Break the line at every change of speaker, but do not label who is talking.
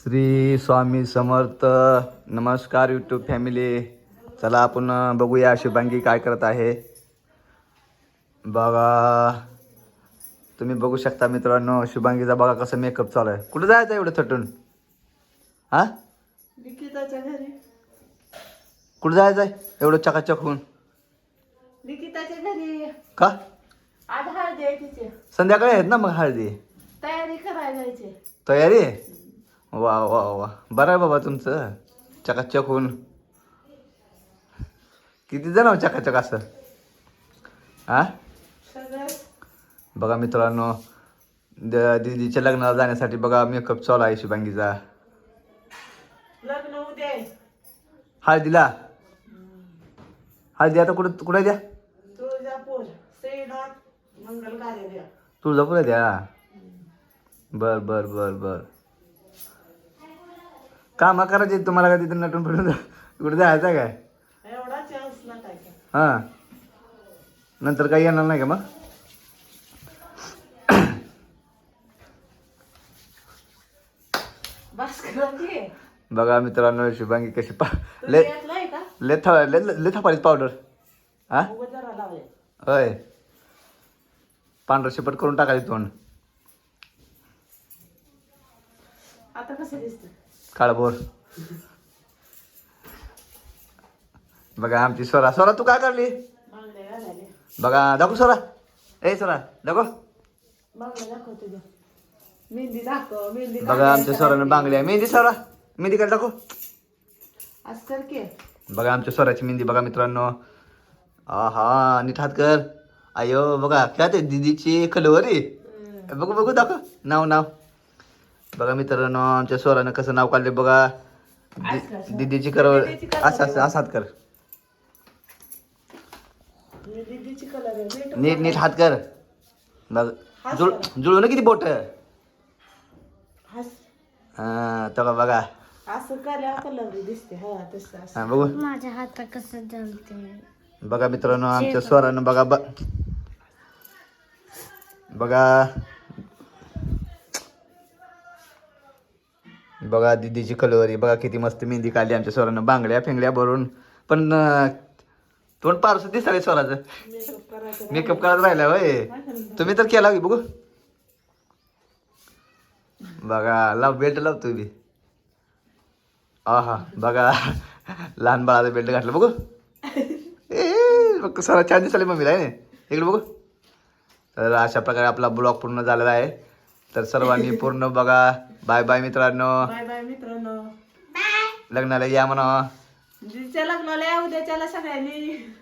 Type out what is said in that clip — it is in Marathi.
श्री स्वामी समर्थ. नमस्कार यूट्यूब फॅमिली चला आपण बघूया शुभांगी काय करत आहे. बघा तुम्ही बघू शकता मित्रांनो शुभांगीचा बघा कसं मेकअप चालू आहे. कुठं जायचं एवढं थटून? हा? कुठं जायचं आहे एवढं चकाचक होऊन. का? संध्याकाळी आहेत ना मग हळदी?
तयारी करायला
तयारी? वा वा वा. बरं आहे बाबा तुमचं. चकाचक होऊन. किती जण हो चकाचक असं? हा बघा मित्रांनो द- दीदीच्या लग्नाला जाण्यासाठी बघा मेकअप चालू आहे शुभांगीचा. हळदीला? हळदी आता कुठं कुठे द्या
तुळजापूर श्रीनाथ मंगल कार्यालय
तुळजापूर द्या बर बर बर बर. कामं करायचे तुम्हाला का तिथे नटून फिरून? कुठे जायचं काय?
एवढा चान्स ना काय
हां. नंतर काही येणार नाही का मग?
बस
बघा मित्रांनो शुभांगी कशी पा
तुझी
ले
यातलाय का?
ले था ले ले थापाडीत पावडर हा? होय. पांढरं शेपट करून टाकायची तोंड.
आता कसं दिसत?
काळभोर. बघा आमची स्वरा स्वरा तू काय करली बघा दाखव स्वरा ए स्वरा दाखव.
मेहंदी मेहंदी
बघा आमच्या स्वरानं बांगल्या मेहंदी स्वरा मेहंदी काय दाखव. बघा आमच्या स्वराची मेहंदी बघा मित्रांनो. आहा नीट हात कर. अयो बघा काय ते दिदीची खलवरी. बघू बघू दाखव. नाव नाव. बघा मित्रांनो आमच्या स्वरानं कसं नाव काढले बघा. दिदीची कर. असं असं असं हात कर.
मी दीदीची कलर आहे. नीट
नीट हात कर. बघ.
हात
जुळ. जुळू ना किती बोट?
हस.
हा तर बघा
असं कल्या कलर दिसते. तसं असं.
बघू.
माझ्या हातात कसं जमते
बघा मित्रांनो आमच्या स्वरानं बघा. बघा. बघा दिदीची कलवरी बघा किती मस्त मेहंदी काढली आमच्या स्वरानं. बांगड्या फेंगड्या भरून. पण तोंड पारस दिसाले स्वराचं.
मेकअप करायचं
करत राहिला होय. तुम्ही तर केला बघू. बघा लाव बेल्ट लावतो मी. आहा बघा. लहान बाळाचा बेल्ट घातला बघू. ए बघ सर छान दिसले मम्मीला आहे इकडे बघू. तर अशा प्रकारे आपला ब्लॉग पूर्ण झालेला आहे. तर सर्वांनी पूर्ण बघा. बाय बाय मित्रांनो.
बाय बाय मित्रांनो.
लग्नाला या म्हणा.
लग्नाला या उद्याच्याला सगळ्यांनी.